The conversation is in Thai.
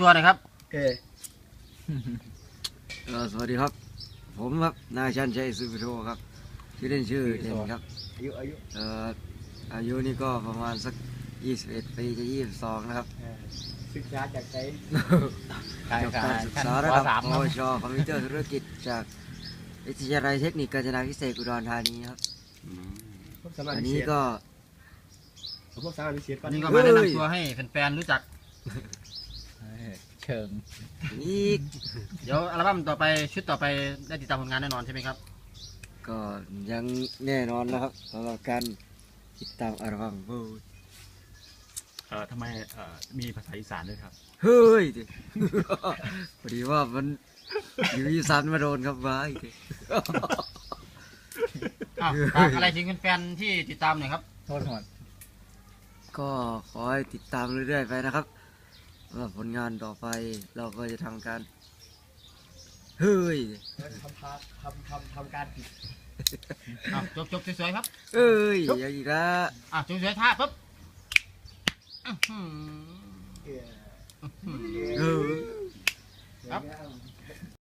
ตัวหน่อยครับ เออเอ่อสวัสดีครับ ผมครับนายชันชัยสุพิโทครับชื่อเล่นชื่อเด่นครับอายุอายุเอ่ออายุนี่ก็ประมาณสัก 21 ปีจะ 22 นะครับเออศึกษาจากไหนจบการศึกษาระดับปวชคอมพิวเตอร์ธุรกิจจากวิทยาลัยเทคนิคกาญจนาพิเศษกอุดรธานีครับพวกสามารถอันพินี้เศษก็พวกสามารถพิเศษวันนี้ก็มาแนะนำตัวให้แฟนๆรู้จัก เชิง อีก เดี๋ยวอัลบั้มต่อไปชุดต่อไปได้ติดตามผลงานแน่นอนใช่ไหมครับ ก็ยังแน่นอนนะครับสำหรับการติดตามอัลบั้มโอ้ยเอ่อทำไมเอ่อมีภาษาอีสานด้วยครับ เฮ้ยดิ พอดีว่ามันอยู่อีสานมาโดนครับว้ายดิ อ้าวฝากอะไรถึงแฟนๆที่ติดตามหน่อยครับ โทษหมด ก็ขอให้ติดตามเรื่อยๆไปนะครับ ว่าผลงานต่อไปเราก็จะทำการ เฮ้ย ทำพาทำทำทำการผิดอ้าวจบจบสวยๆครับ เอ้ยอย่างอีกแล้ว อะจบสวยๆท่าปุ๊บอื้อหือเอออื้อหือเออครับเดี๋ยว